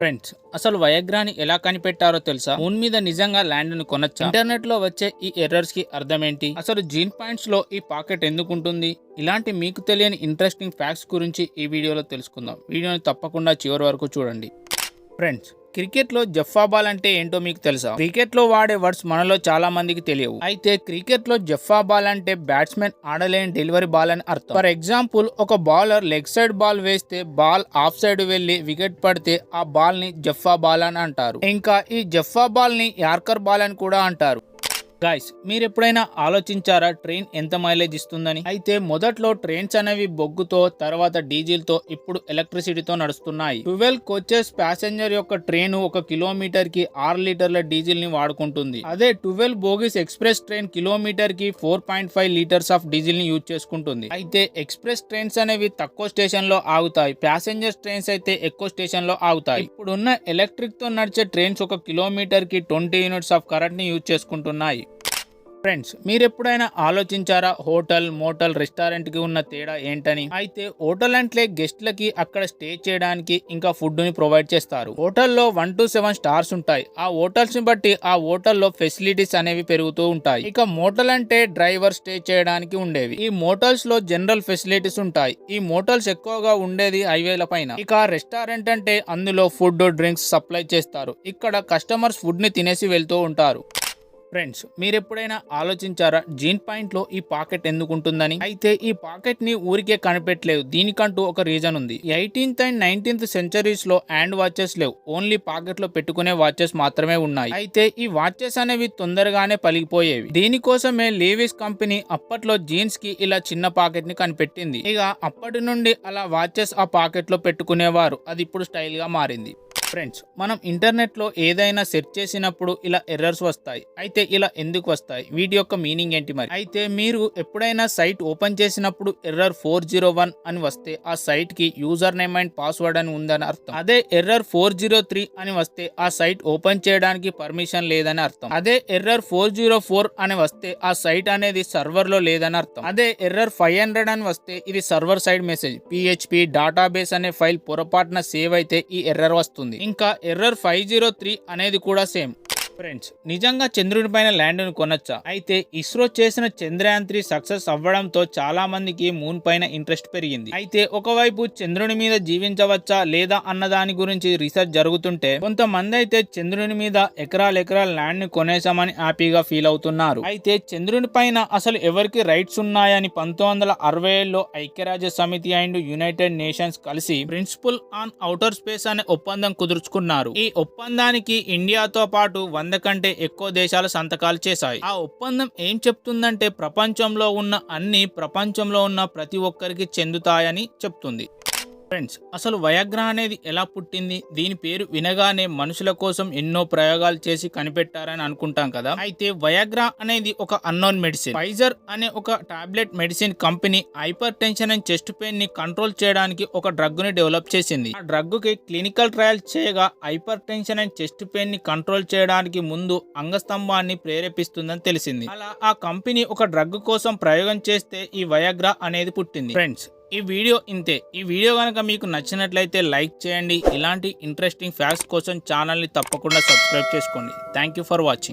Friends అసలు వయగ్రాని ఎలా కనిపెట్టారో తెలుసా? మూన్ మీద నిజంగా ల్యాండ్ను కొనొచ్చా? ఇంటర్నెట్లో వచ్చే ఈ ఎర్రర్స్కి అర్థం ఏంటి అసలు జీన్ పాయింట్స్లో ఈ పాకెట్ ఎందుకు ఉంటుంది ఇలాంటి మీకు తెలియని ఇంట్రెస్టింగ్ ఫ్యాక్ట్స్ గురించి ఈ వీడియోలో తెలుసుకుందాం. వీడియోని తప్పకుండా చివరి వరకు చూడండి. ఫ్రెండ్స్ క్రికెట్లో జఫ్ఫా బాల్ అంటే ఏంటో మీకు తెలుసా? క్రికెట్లో వాడే వర్డ్స్ మనలో చాలా మందికి తెలియవు. అయితే క్రికెట్లో జఫ్ఫా బాల్ అంటే బ్యాట్స్మెన్ ఆడలేని డెలివరీ బాల్ అని అర్థం. ఫర్ ఎగ్జాంపుల్ ఒక బౌలర్ లెగ్ సైడ్ బాల్ వేస్తే బాల్ ఆఫ్ సైడ్ వెళ్ళి వికెట్ పడితే ఆ బాల్ని జఫ్ఫా బాల్ అని అంటారు. ఇంకా ఈ జఫ్ఫా బాల్ని యార్కర్ బాల్ అని కూడా అంటారు. గాయస్ మీరు ఎప్పుడైనా ఆలోచించారా ట్రైన్ ఎంత మైలేజ్ ఇస్తుందని? అయితే మొదట్లో ట్రైన్స్ అనేవి బొగ్గుతో తర్వాత డీజిల్తో ఇప్పుడు ఎలక్ట్రిసిటీతో నడుస్తున్నాయి. ట్వెల్వ్ కోచెస్ ప్యాసింజర్ యొక్క ట్రైన్ ఒక కిలోమీటర్కి ఆరు లీటర్ల డీజిల్ని వాడుకుంటుంది. అదే ట్వెల్వ్ బోగిస్ ఎక్స్ప్రెస్ ట్రైన్ కిలోమీటర్కి four point five litres of డీజిల్ని use చేసుకుంటుంది. అయితే ఎక్స్ప్రెస్ ట్రైన్స్ అనేవి తక్కువ స్టేషన్లో ఆగుతాయి. ప్యాసింజర్ ట్రైన్స్ అయితే ఎక్కువ స్టేషన్లో ఆగుతాయి. ఇప్పుడున్న ఎలక్ట్రిక్తో నడిచే ట్రైన్స్ ఒక కిలోమీటర్కి ట్వంటీ యూనిట్స్ ఆఫ్ కరెంట్ని యూజ్ చేసుకుంటున్నాయి. ఫ్రెండ్స్ మీరు ఎప్పుడైనా ఆలోచించారా హోటల్ మోటల్ రెస్టారెంట్కి ఉన్న తేడా ఏంటని? అయితే హోటల్ అంటే గెస్ట్లకి అక్కడ స్టే చేయడానికి ఇంకా ఫుడ్ని ప్రొవైడ్ చేస్తారు. హోటల్లో వన్ టు సెవెన్ స్టార్స్ ఉంటాయి. ఆ హోటల్స్ని బట్టి ఆ హోటల్లో ఫెసిలిటీస్ అనేవి పెరుగుతూ ఉంటాయి. ఇక మోటల్ అంటే డ్రైవర్ స్టే చేయడానికి ఉండేవి. ఈ మోటల్స్లో జనరల్ ఫెసిలిటీస్ ఉంటాయి. ఈ మోటల్స్ ఎక్కువగా ఉండేది హైవేల పైన. ఇక రెస్టారెంట్ అంటే అందులో ఫుడ్ డ్రింక్స్ సప్లై చేస్తారు. ఇక్కడ కస్టమర్స్ ఫుడ్ని తినేసి వెళ్తూ ఉంటారు. ఫ్రెండ్స్ మీరు ఎప్పుడైనా ఆలోచించారా జీన్ పాయింట్లో ఈ పాకెట్ ఎందుకు ఉంటుందని అయితే ఈ పాకెట్ని ఊరికే కనిపెట్టలేదు దీనికంటూ ఒక రీజన్ ఉంది. ఎయిటీన్త్ అండ్ నైన్టీన్త్ సెంచరీస్లో హ్యాండ్ వాచెస్ లేవు. ఓన్లీ పాకెట్లో పెట్టుకునే వాచెస్ మాత్రమే ఉన్నాయి. అయితే ఈ వాచెస్ అనేవి తొందరగానే పలిగిపోయేవి దీనికోసమే లేవిస్ కంపెనీ అప్పట్లో జీన్స్కి ఇలా చిన్న పాకెట్ని కనిపెట్టింది. ఇక అప్పటి నుండి అలా వాచెస్ ఆ పాకెట్లో పెట్టుకునేవారు. అది ఇప్పుడు స్టైల్గా మారింది. ఫ్రెండ్స్ మనం ఇంటర్నెట్లో ఏదైనా సెర్చ్ చేసినప్పుడు ఇలా ఎర్రర్స్ వస్తాయి. అయితే ఇలా ఎందుకు వస్తాయి? వీటి యొక్క మీనింగ్ ఏంటి మరి? అయితే మీరు ఎప్పుడైనా సైట్ ఓపెన్ చేసినప్పుడు ఎర్రర్ ఫోర్ జీరో వన్ అని వస్తే ఆ సైట్కి యూజర్ నేమ్ అండ్ పాస్వర్డ్ అని ఉందని అర్థం. అదే ఎర్రర్ ఫోర్ జీరో త్రీ అని వస్తే ఆ సైట్ ఓపెన్ చేయడానికి పర్మిషన్ లేదని అర్థం. అదే ఎర్రర్ ఫోర్ జీరో ఫోర్ అని వస్తే ఆ సైట్ అనేది సర్వర్లో లేదని అర్థం. అదే ఎర్రర్ ఫైవ్ హండ్రెడ్ అని వస్తే ఇది server side message PHP database అనే ఫైల్ పొరపాటున సేవ్ అయితే ఈ ఎర్రర్ వస్తుంది. ఇంకా ఎర్రర్ ఫైవ్ జీరో త్రీ అనేది కూడా సేమ్ ఫ్రెండ్స్ నిజంగా చంద్రుని పైన ల్యాండ్ను కొనొచ్చా? అయితే ఇస్రో చేసిన చంద్రయాన్ త్రీ సక్సెస్ అవ్వడంతో చాలా మందికి మూన్ పైన ఇంట్రెస్ట్ పెరిగింది. అయితే ఒకవైపు చంద్రుని మీద జీవించవచ్చా లేదా అన్న దాని గురించి రీసెర్చ్ జరుగుతుంటే కొంతమంది అయితే చంద్రుని మీద ఎకరాల ఎకరాల ల్యాండ్ని కొనేశామని హ్యాపీగా ఫీల్ అవుతున్నారు. అయితే చంద్రుని పైన అసలు ఎవరికి రైట్స్ ఉన్నాయని పంతొమ్మిది వందల అరవై ఏళ్ళలో ఐక్యరాజ్య సమితి అండ్ యునైటెడ్ నేషన్స్ కలిసి ప్రిన్సిపల్ ఆన్ అవుటర్ స్పేస్ అనే ఒప్పందం కుదుర్చుకున్నారు. ఈ ఒప్పందానికి ఇండియాతో పాటు వంద కంటే ఎక్కువ దేశాలు సంతకాలు చేశాయి. ఆ ఒప్పందం ఏం చెప్తుందంటే ప్రపంచంలో ఉన్న అన్ని ప్రపంచంలో ఉన్న ప్రతి ఒక్కరికి చెందుతాయని చెప్తుంది. ఫ్రెండ్స్ అసలు వయాగ్రా అనేది ఎలా పుట్టింది? దీని పేరు వినగానే మనుషుల కోసం ఎన్నో ప్రయోగాలు చేసి కనిపెట్టారని అనుకుంటాం కదా? అయితే వయాగ్రా అనేది ఒక అన్నోన్ మెడిసిన్ ఫైజర్ అనే ఒక tablet medicine company hypertension and chest పెయిన్ని control చేయడానికి ఒక డ్రగ్ని డెవలప్ చేసింది. ఆ డ్రగ్కి క్లినికల్ ట్రయల్ చేయగా హైపర్ టెన్షన్ అండ్ చెస్ట్ పెయిన్ని కంట్రోల్ చేయడానికి ముందు అంగస్తంభాన్ని ప్రేరేపిస్తుందని తెలిసింది. అలా ఆ కంపెనీ ఒక డ్రగ్ కోసం ప్రయోగం చేస్తే ఈ వయాగ్రా అనేది పుట్టింది. ఫ్రెండ్స్ ఈ వీడియో ఇంతే. ఈ వీడియో కనుక మీకు నచ్చినట్లయితే లైక్ చేయండి. ఇలాంటి ఇంట్రెస్టింగ్ ఫ్యాక్ట్స్ కోసం ఛానల్ని తప్పకుండా సబ్స్క్రైబ్ చేసుకోండి. Thank you for watching